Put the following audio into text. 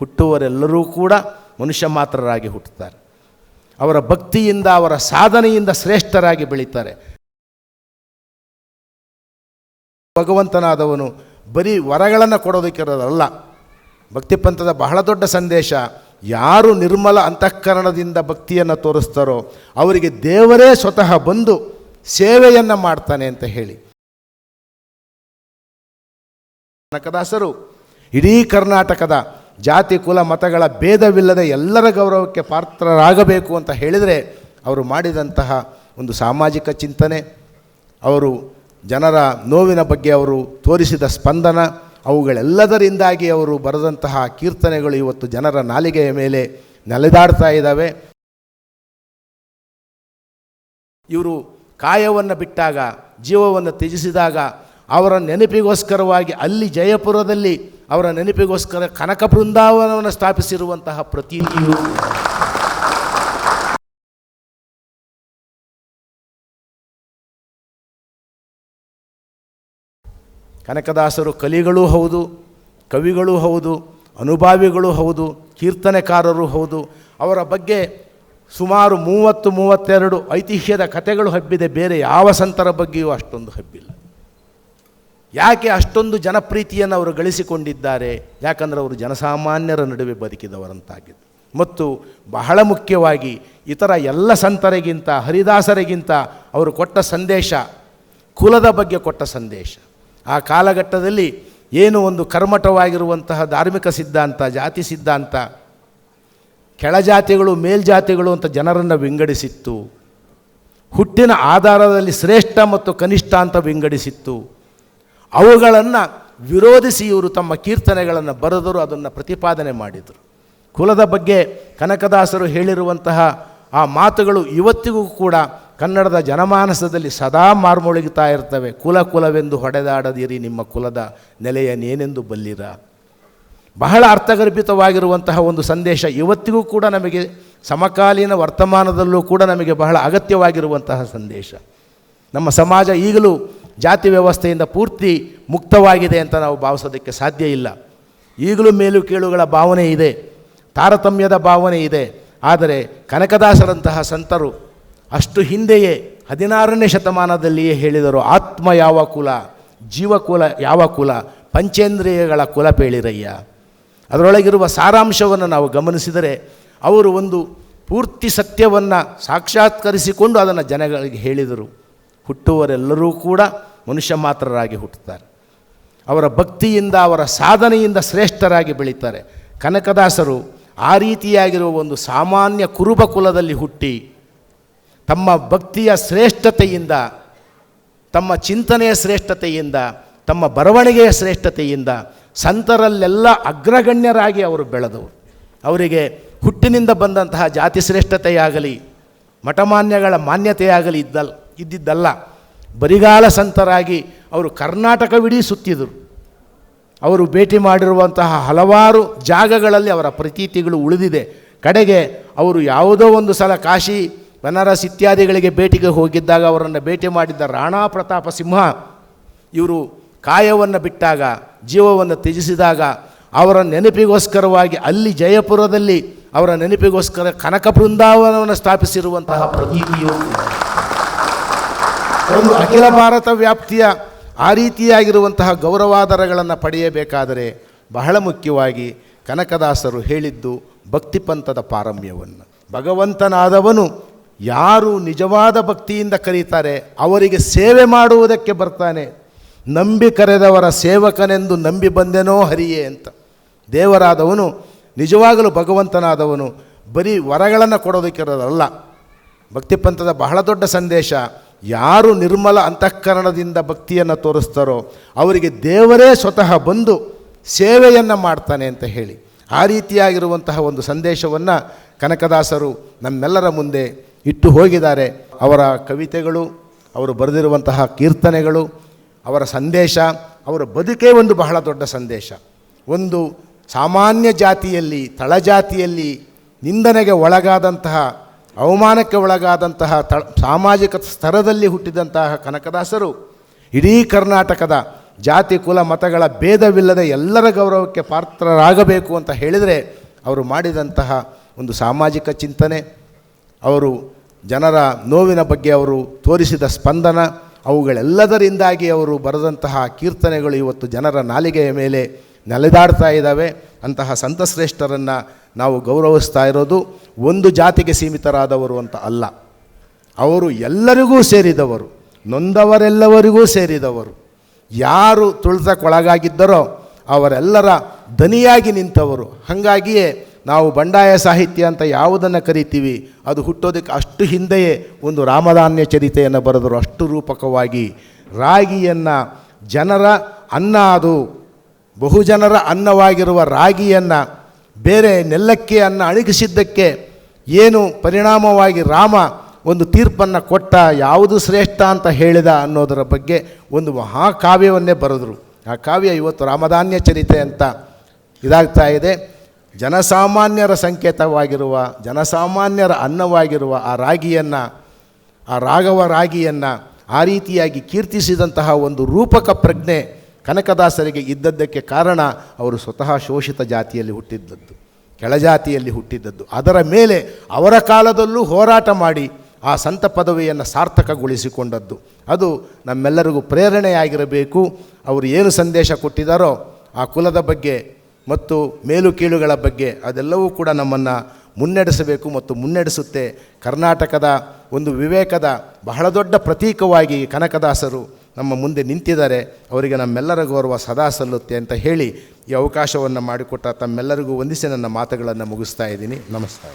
ಹುಟ್ಟುವರೆಲ್ಲರೂ ಕೂಡ ಮನುಷ್ಯ ಮಾತ್ರರಾಗಿ ಹುಟ್ಟುತ್ತಾರೆ. ಅವರ ಭಕ್ತಿಯಿಂದ, ಅವರ ಸಾಧನೆಯಿಂದ ಶ್ರೇಷ್ಠರಾಗಿ ಬೆಳೀತಾರೆ. ಭಗವಂತನಾದವನು ಬರೀ ವರಗಳನ್ನು ಕೊಡೋದಕ್ಕಿರೋದಲ್ಲ ಭಕ್ತಿಪಂಥದ ಬಹಳ ದೊಡ್ಡ ಸಂದೇಶ. ಯಾರು ನಿರ್ಮಲ ಅಂತಃಕರಣದಿಂದ ಭಕ್ತಿಯನ್ನು ತೋರಿಸ್ತಾರೋ, ಅವರಿಗೆ ದೇವರೇ ಸ್ವತಃ ಬಂದು ಸೇವೆಯನ್ನು ಮಾಡ್ತಾನೆ ಅಂತ ಹೇಳಿ. ಕನಕದಾಸರು ಇಡೀ ಕರ್ನಾಟಕದ ಜಾತಿ, ಕುಲ, ಮತಗಳ ಭೇದವಿಲ್ಲದೆ ಎಲ್ಲರ ಗೌರವಕ್ಕೆ ಪಾತ್ರರಾಗಬೇಕು ಅಂತ ಹೇಳಿದರೆ ಅವರು ಮಾಡಿದಂತಹ ಒಂದು ಸಾಮಾಜಿಕ ಚಿಂತನೆ, ಅವರು ಜನರ ನೋವಿನ ಬಗ್ಗೆ ಅವರು ತೋರಿಸಿದ ಸ್ಪಂದನ, ಅವುಗಳೆಲ್ಲದರಿಂದಾಗಿ ಅವರು ಬರೆದಂತಹ ಕೀರ್ತನೆಗಳು ಇವತ್ತು ಜನರ ನಾಲಿಗೆಯ ಮೇಲೆ ನೆಲೆದಾಡ್ತಾ ಇದ್ದಾವೆ. ಇವರು ಕಾಯವನ್ನು ಬಿಟ್ಟಾಗ, ಜೀವವನ್ನು ತ್ಯಜಿಸಿದಾಗ ಅವರ ನೆನಪಿಗೋಸ್ಕರವಾಗಿ ಅಲ್ಲಿ ಜಯಪುರದಲ್ಲಿ ಅವರ ನೆನಪಿಗೋಸ್ಕರ ಕನಕ ಬೃಂದಾವನವನ್ನು ಸ್ಥಾಪಿಸಿರುವಂತಹ ಪ್ರತೀತಿಯು ಕನಕದಾಸರು ಕಲಿಗಳೂ ಹೌದು, ಕವಿಗಳೂ ಹೌದು, ಅನುಭಾವಿಗಳೂ ಹೌದು, ಕೀರ್ತನೆಕಾರರು ಹೌದು. ಅವರ ಬಗ್ಗೆ ಸುಮಾರು ಮೂವತ್ತು ಮೂವತ್ತೆರಡು ಐತಿಹ್ಯದ ಕಥೆಗಳು ಹಬ್ಬಿದೆ, ಬೇರೆ ಯಾವ ಸಂತರ ಬಗ್ಗೆಯೂ ಅಷ್ಟೊಂದು ಹಬ್ಬಿಲ್ಲ. ಯಾಕೆ ಅಷ್ಟೊಂದು ಜನಪ್ರೀತಿಯನ್ನು ಅವರು ಗಳಿಸಿಕೊಂಡಿದ್ದಾರೆ? ಯಾಕಂದರೆ ಅವರು ಜನಸಾಮಾನ್ಯರ ನಡುವೆ ಬದುಕಿದವರಂತಾಗಿದ್ದು. ಮತ್ತು ಬಹಳ ಮುಖ್ಯವಾಗಿ ಇತರ ಎಲ್ಲ ಸಂತರಿಗಿಂತ, ಹರಿದಾಸರಿಗಿಂತ ಅವರು ಕೊಟ್ಟ ಸಂದೇಶ, ಕುಲದ ಬಗ್ಗೆ ಕೊಟ್ಟ ಸಂದೇಶ. ಆ ಕಾಲಘಟ್ಟದಲ್ಲಿ ಏನು ಒಂದು ಕರ್ಮಠವಾಗಿರುವಂತಹ ಧಾರ್ಮಿಕ ಸಿದ್ಧಾಂತ, ಜಾತಿ ಸಿದ್ಧಾಂತ ಕೆಳಜಾತಿಗಳು ಮೇಲ್ಜಾತಿಗಳು ಅಂತ ಜನರನ್ನು ವಿಂಗಡಿಸಿತ್ತು. ಹುಟ್ಟಿನ ಆಧಾರದಲ್ಲಿ ಶ್ರೇಷ್ಠ ಮತ್ತು ಕನಿಷ್ಠ ಅಂತ ವಿಂಗಡಿಸಿತ್ತು. ಅವುಗಳನ್ನು ವಿರೋಧಿಸಿ ಇವರು ತಮ್ಮ ಕೀರ್ತನೆಗಳನ್ನು ಬರೆದರು, ಅದನ್ನು ಪ್ರತಿಪಾದನೆ ಮಾಡಿದರು. ಕುಲದ ಬಗ್ಗೆ ಕನಕದಾಸರು ಹೇಳಿರುವಂತಹ ಆ ಮಾತುಗಳು ಇವತ್ತಿಗೂ ಕೂಡ ಕನ್ನಡದ ಜನಮಾನಸದಲ್ಲಿ ಸದಾ ಮಾರ್ಮೊಳಗುತ್ತಾ ಇರ್ತವೆ. ಕುಲ ಕುಲವೆಂದು ಹೊಡೆದಾಡದಿರಿ ನಿಮ್ಮ ಕುಲದ ನೆಲೆಯನ್ನೇನೆಂದು ಬಲ್ಲಿರ? ಬಹಳ ಅರ್ಥಗರ್ಭಿತವಾಗಿರುವಂತಹ ಒಂದು ಸಂದೇಶ ಇವತ್ತಿಗೂ ಕೂಡ ನಮಗೆ ಸಮಕಾಲೀನ ವರ್ತಮಾನದಲ್ಲೂ ಕೂಡ ನಮಗೆ ಬಹಳ ಅಗತ್ಯವಾಗಿರುವಂತಹ ಸಂದೇಶ. ನಮ್ಮ ಸಮಾಜ ಈಗಲೂ ಜಾತಿ ವ್ಯವಸ್ಥೆಯಿಂದ ಪೂರ್ತಿ ಮುಕ್ತವಾಗಿದೆ ಅಂತ ನಾವು ಭಾವಿಸೋದಕ್ಕೆ ಸಾಧ್ಯ ಇಲ್ಲ. ಈಗಲೂ ಮೇಲು ಕೇಳುಗಳ ಭಾವನೆ ಇದೆ, ತಾರತಮ್ಯದ ಭಾವನೆ ಇದೆ. ಆದರೆ ಕನಕದಾಸರಂತಹ ಸಂತರು ಅಷ್ಟು ಹಿಂದೆಯೇ ಹದಿನಾರನೇ ಶತಮಾನದಲ್ಲಿಯೇ ಹೇಳಿದರು, ಆತ್ಮ ಯಾವ ಕುಲ, ಜೀವಕುಲ ಯಾವ ಕುಲ, ಪಂಚೇಂದ್ರಿಯಗಳ ಕುಲ ಪೇಳಿರಯ್ಯ. ಅದರೊಳಗಿರುವ ಸಾರಾಂಶವನ್ನು ನಾವು ಗಮನಿಸಿದರೆ ಅವರು ಒಂದು ಪೂರ್ತಿ ಸತ್ಯವನ್ನು ಸಾಕ್ಷಾತ್ಕರಿಸಿಕೊಂಡು ಅದನ್ನು ಜನಗಳಿಗೆ ಹೇಳಿದರು. ಹುಟ್ಟುವರೆಲ್ಲರೂ ಕೂಡ ಮನುಷ್ಯ ಮಾತ್ರರಾಗಿ ಹುಟ್ಟುತ್ತಾರೆ. ಅವರ ಭಕ್ತಿಯಿಂದ, ಅವರ ಸಾಧನೆಯಿಂದ ಶ್ರೇಷ್ಠರಾಗಿ ಬೆಳೀತಾರೆ. ಕನಕದಾಸರು ಆ ರೀತಿಯಾಗಿರುವ ಒಂದು ಸಾಮಾನ್ಯ ಕುರುಬ ಕುಲದಲ್ಲಿ ಹುಟ್ಟಿ ತಮ್ಮ ಭಕ್ತಿಯ ಶ್ರೇಷ್ಠತೆಯಿಂದ, ತಮ್ಮ ಚಿಂತನೆಯ ಶ್ರೇಷ್ಠತೆಯಿಂದ, ತಮ್ಮ ಬರವಣಿಗೆಯ ಶ್ರೇಷ್ಠತೆಯಿಂದ ಸಂತರಲ್ಲೆಲ್ಲ ಅಗ್ರಗಣ್ಯರಾಗಿ ಅವರು ಬೆಳೆದವರು. ಅವರಿಗೆ ಹುಟ್ಟಿನಿಂದ ಬಂದಂತಹ ಜಾತಿ ಶ್ರೇಷ್ಠತೆಯಾಗಲಿ, ಮಠಮಾನ್ಯಗಳ ಮಾನ್ಯತೆಯಾಗಲಿ ಇದ್ದಲ್, ಇದ್ದಿದ್ದಲ್ಲ. ಬರಿಗಾಲ ಸಂತರಾಗಿ ಅವರು ಕರ್ನಾಟಕವಿಡೀ ಸುತ್ತಿದರು. ಅವರು ಭೇಟಿ ಮಾಡಿರುವಂತಹ ಹಲವಾರು ಜಾಗಗಳಲ್ಲಿ ಅವರ ಪ್ರತೀತಿಗಳು ಉಳಿದಿದೆ. ಕಡೆಗೆ ಅವರು ಯಾವುದೋ ಒಂದು ಸಲ ಕಾಶಿ, ಬನಾರಸ್ ಇತ್ಯಾದಿಗಳಿಗೆ ಭೇಟಿಗೆ ಹೋಗಿದ್ದಾಗ ಅವರನ್ನು ಭೇಟಿ ಮಾಡಿದ್ದ ರಾಣಾ ಪ್ರತಾಪ ಸಿಂಹ, ಇವರು ಕಾಯವನ್ನು ಬಿಟ್ಟಾಗ, ಜೀವವನ್ನು ತ್ಯಜಿಸಿದಾಗ ಅವರ ನೆನಪಿಗೋಸ್ಕರವಾಗಿ ಅಲ್ಲಿ ಜಯಪುರದಲ್ಲಿ ಅವರ ನೆನಪಿಗೋಸ್ಕರ ಕನಕ ಬೃಂದಾವನವನ್ನು ಸ್ಥಾಪಿಸಿರುವಂತಹ ಪ್ರತೀತಿಯು ಒಂದು ಅಖಿಲ ಭಾರತ ವ್ಯಾಪ್ತಿಯ ಆ ರೀತಿಯಾಗಿರುವಂತಹ ಗೌರವಾದರಗಳನ್ನು ಪಡೆಯಬೇಕಾದರೆ ಬಹಳ ಮುಖ್ಯವಾಗಿ ಕನಕದಾಸರು ಹೇಳಿದ್ದು ಭಕ್ತಿಪಂಥದ ಪಾರಮ್ಯವನ್ನು. ಭಗವಂತನಾದವನು ಯಾರು ನಿಜವಾದ ಭಕ್ತಿಯಿಂದ ಕರೀತಾರೆ ಅವರಿಗೆ ಸೇವೆ ಮಾಡುವುದಕ್ಕೆ ಬರ್ತಾನೆ. ನಂಬಿ ಕರೆದವರ ಸೇವಕನೆಂದು ನಂಬಿ ಬಂದೆನೋ ಹರಿಯೇ ಅಂತ. ದೇವರಾದವನು ನಿಜವಾಗಲೂ ಭಗವಂತನಾದವನು ಬರೀ ವರಗಳನ್ನು ಕೊಡೋದಕ್ಕಿರೋದಲ್ಲ ಭಕ್ತಿಪಂಥದ ಬಹಳ ದೊಡ್ಡ ಸಂದೇಶ. ಯಾರು ನಿರ್ಮಲ ಅಂತಃಕರಣದಿಂದ ಭಕ್ತಿಯನ್ನು ತೋರಿಸ್ತಾರೋ ಅವರಿಗೆ ದೇವರೇ ಸ್ವತಃ ಬಂದು ಸೇವೆಯನ್ನು ಮಾಡ್ತಾನೆ ಅಂತ ಹೇಳಿ. ಆ ರೀತಿಯಾಗಿರುವಂತಹ ಒಂದು ಸಂದೇಶವನ್ನು ಕನಕದಾಸರು ನಮ್ಮೆಲ್ಲರ ಮುಂದೆ ಇಟ್ಟು ಹೋಗಿದ್ದಾರೆ. ಅವರ ಕವಿತೆಗಳು, ಅವರು ಬರೆದಿರುವಂತಹ ಕೀರ್ತನೆಗಳು, ಅವರ ಸಂದೇಶ, ಅವರ ಬದುಕೇ ಒಂದು ಬಹಳ ದೊಡ್ಡ ಸಂದೇಶ. ಒಂದು ಸಾಮಾನ್ಯ ಜಾತಿಯಲ್ಲಿ ತಳಜಾತಿಯಲ್ಲಿ ನಿಂದನೆಗೆ ಒಳಗಾದಂತಹ ಅವಮಾನಕ್ಕೆ ಒಳಗಾದಂತಹ ತ, ಸಾಮಾಜಿಕ ಸ್ತರದಲ್ಲಿ ಹುಟ್ಟಿದಂತಹ ಕನಕದಾಸರು, ಇಡೀ ಕರ್ನಾಟಕದ ಜಾತಿ, ಕುಲ, ಮತಗಳ ಭೇದವಿಲ್ಲದೆ ಎಲ್ಲರ ಗೌರವಕ್ಕೆ ಪಾತ್ರರಾಗಬೇಕು ಅಂತ ಹೇಳಿದರೆ ಅವರು ಮಾಡಿದಂತಹ ಒಂದು ಸಾಮಾಜಿಕ ಚಿಂತನೆ. ಅವರು ಜನರ ನೋವಿನ ಬಗ್ಗೆ ಅವರು ತೋರಿಸಿದ ಸ್ಪಂದನ, ಅವುಗಳೆಲ್ಲದರಿಂದಾಗಿ ಅವರು ಬರೆದಂತಹ ಕೀರ್ತನೆಗಳು ಇವತ್ತು ಜನರ ನಾಲಿಗೆಯ ಮೇಲೆ ನೆಲೆದಾಡ್ತಾ ಇದ್ದಾವೆ. ಅಂತಹ ಸಂತಶ್ರೇಷ್ಠರನ್ನು ನಾವು ಗೌರವಿಸ್ತಾ ಇರೋದು ಒಂದು ಜಾತಿಗೆ ಸೀಮಿತರಾದವರು ಅಂತ ಅಲ್ಲ. ಅವರು ಎಲ್ಲರಿಗೂ ಸೇರಿದವರು, ನೊಂದವರೆಲ್ಲವರಿಗೂ ಸೇರಿದವರು. ಯಾರು ತುಳಿತಕ್ಕೊಳಗಾಗಿದ್ದರೋ ಅವರೆಲ್ಲರ ದನಿಯಾಗಿ ನಿಂತವರು. ಹಾಗಾಗಿಯೇ ನಾವು ಬಂಡಾಯ ಸಾಹಿತ್ಯ ಅಂತ ಯಾವುದನ್ನು ಕರಿತೀವಿ, ಅದು ಹುಟ್ಟೋದಕ್ಕೆ ಅಷ್ಟು ಹಿಂದೆಯೇ ಒಂದು ರಾಮಧಾನ್ಯ ಚರಿತೆಯನ್ನು ಬರೆದರು ಅಷ್ಟು ರೂಪಕವಾಗಿ ರಾಗಿಯನ್ನು ಜನರ ಅನ್ನ ಅದು ಬಹುಜನರ ಅನ್ನವಾಗಿರುವ ರಾಗಿಯನ್ನು, ಬೇರೆ ನೆಲ್ಲಕ್ಕೆ ಅನ್ನ ಅಣಗಿಸಿದ್ದಕ್ಕೆ ಏನು ಪರಿಣಾಮವಾಗಿ ರಾಮ ಒಂದು ತೀರ್ಪನ್ನು ಕೊಟ್ಟ, ಯಾವುದು ಶ್ರೇಷ್ಠ ಅಂತ ಹೇಳಿದ ಅನ್ನೋದರ ಬಗ್ಗೆ ಒಂದು ಮಹಾಕಾವ್ಯವನ್ನೇ ಬರೆದರು. ಆ ಕಾವ್ಯ ಇವತ್ತು ರಾಮಧಾನ್ಯ ಚರಿತೆ ಅಂತ ಇದಾಗ್ತಾ ಇದೆ. ಜನಸಾಮಾನ್ಯರ ಸಂಕೇತವಾಗಿರುವ, ಜನಸಾಮಾನ್ಯರ ಅನ್ನವಾಗಿರುವ ಆ ರಾಗಿಯನ್ನು, ಆ ರಾಘವ ರಾಗಿಯನ್ನು ಆ ರೀತಿಯಾಗಿ ಕೀರ್ತಿಸಿದಂತಹ ಒಂದು ರೂಪಕ ಪ್ರಜ್ಞೆ ಕನಕದಾಸರಿಗೆ ಇದ್ದದ್ದಕ್ಕೆ ಕಾರಣ ಅವರು ಸ್ವತಃ ಶೋಷಿತ ಜಾತಿಯಲ್ಲಿ ಹುಟ್ಟಿದ್ದದ್ದು ಕೆಳಜಾತಿಯಲ್ಲಿ ಹುಟ್ಟಿದ್ದದ್ದು. ಅದರ ಮೇಲೆ ಅವರ ಕಾಲದಲ್ಲೂ ಹೋರಾಟ ಮಾಡಿ ಆ ಸಂತ ಪದವಿಯನ್ನು ಸಾರ್ಥಕಗೊಳಿಸಿಕೊಂಡದ್ದು. ಅದು ನಮ್ಮೆಲ್ಲರಿಗೂ ಪ್ರೇರಣೆಯಾಗಿರಬೇಕು. ಅವರು ಏನು ಸಂದೇಶ ಕೊಟ್ಟಿದ್ದಾರೋ ಆ ಕುಲದ ಬಗ್ಗೆ ಮತ್ತು ಮೇಲು ಕೀಳುಗಳ ಬಗ್ಗೆ ಅದೆಲ್ಲವೂ ಕೂಡ ನಮ್ಮನ್ನು ಮುನ್ನಡೆಸಬೇಕು ಮತ್ತು ಮುನ್ನಡೆಸುತ್ತೆ. ಕರ್ನಾಟಕದ ಒಂದು ವಿವೇಕದ ಬಹಳ ದೊಡ್ಡ ಪ್ರತೀಕವಾಗಿ ಕನಕದಾಸರು ನಮ್ಮ ಮುಂದೆ ನಿಂತಿದ್ದಾರೆ, ಅವರಿಗೆ ನಮ್ಮೆಲ್ಲರ ಗೌರವ ಸದಾ ಸಲ್ಲುತ್ತೆ ಅಂತ ಹೇಳಿ ಈ ಅವಕಾಶವನ್ನು ಮಾಡಿಕೊಟ್ಟ ತಮ್ಮೆಲ್ಲರಿಗೂ ವಂದಿಸಿ ನನ್ನ ಮಾತುಗಳನ್ನು ಮುಗಿಸ್ತಾ ಇದ್ದೀನಿ. ನಮಸ್ಕಾರ.